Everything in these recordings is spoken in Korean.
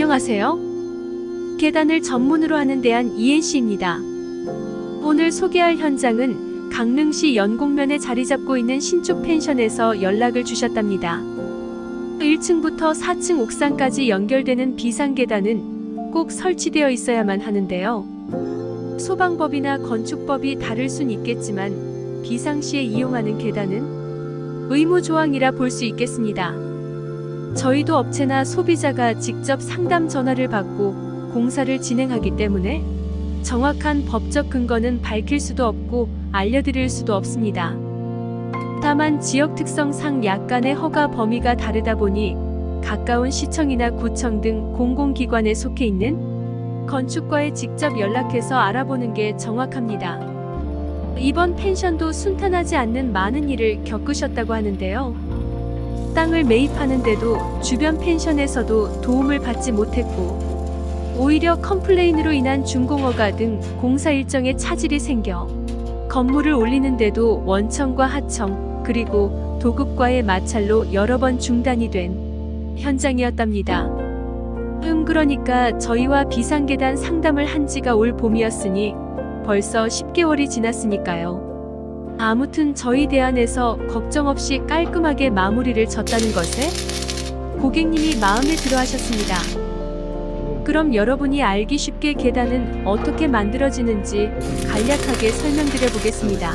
안녕하세요. 계단을 전문으로 하는 대한 이엔씨입니다. 오늘 소개할 현장은 강릉시 연곡면에 자리 잡고 있는 신축 펜션에서 연락을 주셨답니다. 1층부터 4층 옥상까지 연결되는 비상 계단은 꼭 설치되어 있어야만 하는데요. 소방법이나 건축법이 다를 순 있겠지만 비상시에 이용하는 계단은 의무 조항이라 볼 수 있겠습니다. 저희도 업체나 소비자가 직접 상담 전화를 받고 공사를 진행하기 때문에 정확한 법적 근거는 밝힐 수도 없고 알려드릴 수도 없습니다. 다만 지역 특성상 약간의 허가 범위가 다르다 보니 가까운 시청이나 구청 등 공공기관에 속해 있는 건축과에 직접 연락해서 알아보는 게 정확합니다. 이번 펜션도 순탄하지 않는 많은 일을 겪으셨다고 하는데요. 땅을 매입하는 데도 주변 펜션에서도 도움을 받지 못했고 오히려 컴플레인으로 인한 준공허가 등 공사 일정에 차질이 생겨 건물을 올리는데도 원청과 하청 그리고 도급과의 마찰로 여러 번 중단이 된 현장이었답니다. 음 그러니까 저희와 비상계단 상담을 한 지가 올 봄이었으니 벌써 10개월이 지났으니까요. 아무튼 저희 대안에서 걱정 없이 깔끔하게 마무리를 졌다는 것에 고객님이 마음에 들어 하셨습니다. 그럼 여러분이 알기 쉽게 계단은 어떻게 만들어지는지 간략하게 설명드려 보겠습니다.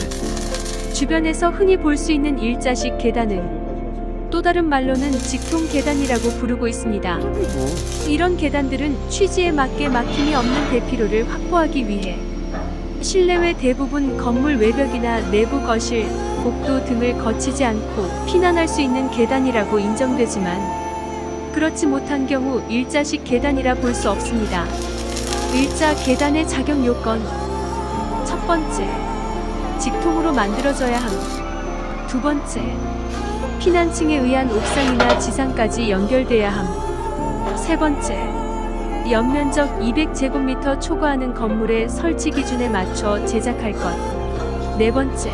주변에서 흔히 볼 수 있는 일자식 계단은 또 다른 말로는 직통 계단이라고 부르고 있습니다. 이런 계단들은 취지에 맞게 막힘이 없는 대피로를 확보하기 위해 실내외 대부분 건물 외벽이나 내부 거실, 복도 등을 거치지 않고 피난할 수 있는 계단이라고 인정되지만 그렇지 못한 경우 일자식 계단이라 볼 수 없습니다. 일자 계단의 자격 요건 첫 번째, 직통으로 만들어져야 함. 두 번째, 피난층에 의한 옥상이나 지상까지 연결돼야 함. 세 번째, 연면적 200제곱미터 초과하는 건물의 설치 기준에 맞춰 제작할 것. 네 번째,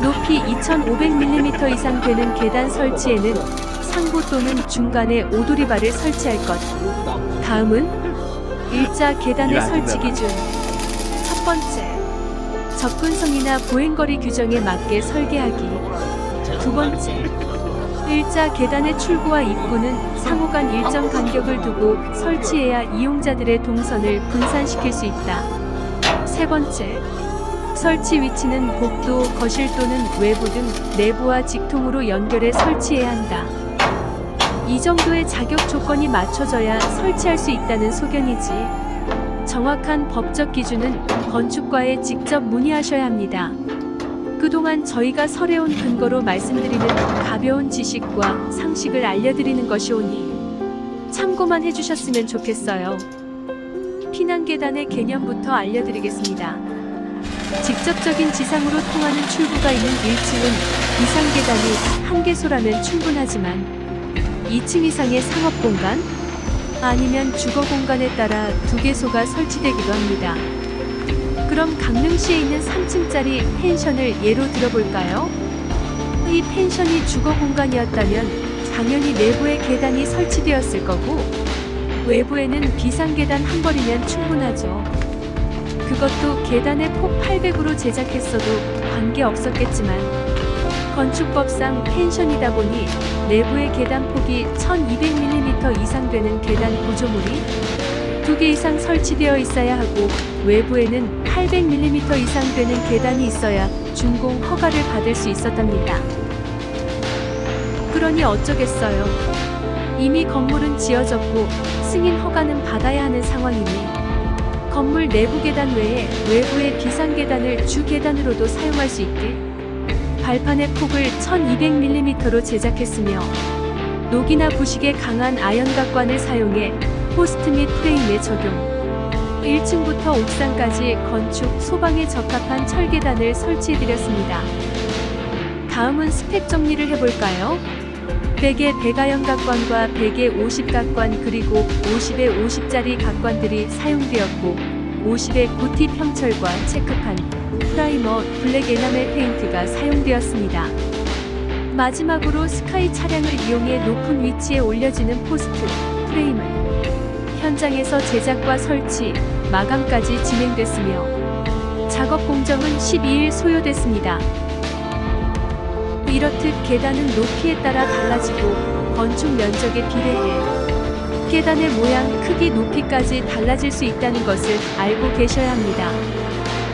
높이 2500mm 이상 되는 계단 설치에는 상부 또는 중간에 오도리바를 설치할 것. 다음은 일자 계단의 설치 기준. 첫 번째, 접근성이나 보행거리 규정에 맞게 설계하기. 두 번째, 일자 계단의 출구와 입구는 상호 간 일정 간격을 두고 설치해야 이용자들의 동선을 분산시킬 수 있다. 세 번째, 설치 위치는 복도, 거실 또는 외부 등 내부와 직통으로 연결해 설치해야 한다. 이 정도의 자격 조건이 맞춰져야 설치할 수 있다는 소견이지. 정확한 법적 기준은 건축과에 직접 문의하셔야 합니다. 그동안 저희가 설해온 근거로 말씀드리는 가벼운 지식과 상식을 알려드리는 것이오니 참고만 해주셨으면 좋겠어요. 피난계단의 개념부터 알려드리겠습니다. 직접적인 지상으로 통하는 출구가 있는 1층은 비상계단이 한 개소라면 충분하지만 2층 이상의 상업 공간 아니면 주거 공간에 따라 두 개소가 설치되기도 합니다. 그럼 강릉시에 있는 3층짜리 펜션을 예로 들어볼까요? 이 펜션이 주거 공간이었다면 당연히 내부에 계단이 설치되었을 거고 외부에는 비상계단 한 벌이면 충분하죠. 그것도 계단의 폭 800으로 제작했어도 관계 없었겠지만 건축법상 펜션이다 보니 내부의 계단 폭이 1200mm 이상 되는 계단 구조물이 두개 이상 설치되어 있어야 하고 외부에는 800mm 이상 되는 계단이 있어야 준공 허가를 받을 수 있었답니다. 그러니 어쩌겠어요. 이미 건물은 지어졌고 승인 허가는 받아야 하는 상황이니 건물 내부 계단 외에 외부의 비상 계단을 주 계단으로도 사용할 수 있게 발판의 폭을 1200mm로 제작했으며 녹이나 부식에 강한 아연각관을 사용해 포스트 및 프레임에 적용. 1층부터 옥상까지 건축, 소방에 적합한 철계단을 설치해드렸습니다. 다음은 스펙 정리를 해볼까요? 100의 배가형 각관과 100의 50각관 그리고 50의 50짜리 각관들이 사용되었고 50의 구티 평철과 체크판, 프라이머, 블랙 에나멜 페인트가 사용되었습니다. 마지막으로 스카이 차량을 이용해 높은 위치에 올려지는 포스트, 프레임을 현장에서 제작과 설치, 마감까지 진행됐으며 작업 공정은 12일 소요됐습니다. 이렇듯 계단은 높이에 따라 달라지고 건축 면적에 비례해 계단의 모양, 크기, 높이까지 달라질 수 있다는 것을 알고 계셔야 합니다.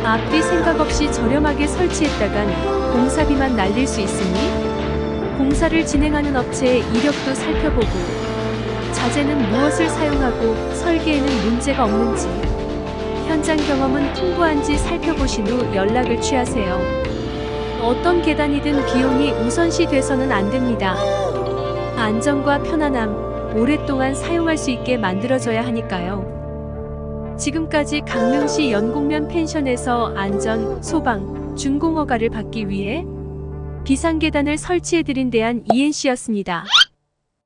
앞뒤 생각 없이 저렴하게 설치했다간 공사비만 날릴 수 있으니 공사를 진행하는 업체의 이력도 살펴보고 자재는 무엇을 사용하고 설계에는 문제가 없는지 현장 경험은 풍부한지 살펴보신 후 연락을 취하세요. 어떤 계단이든 비용이 우선시 돼서는 안 됩니다. 안전과 편안함, 오랫동안 사용할 수 있게 만들어져야 하니까요. 지금까지 강릉시 연곡면 펜션에서 안전, 소방, 준공 허가를 받기 위해 비상계단을 설치해드린 대한 ENC였습니다.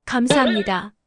감사합니다.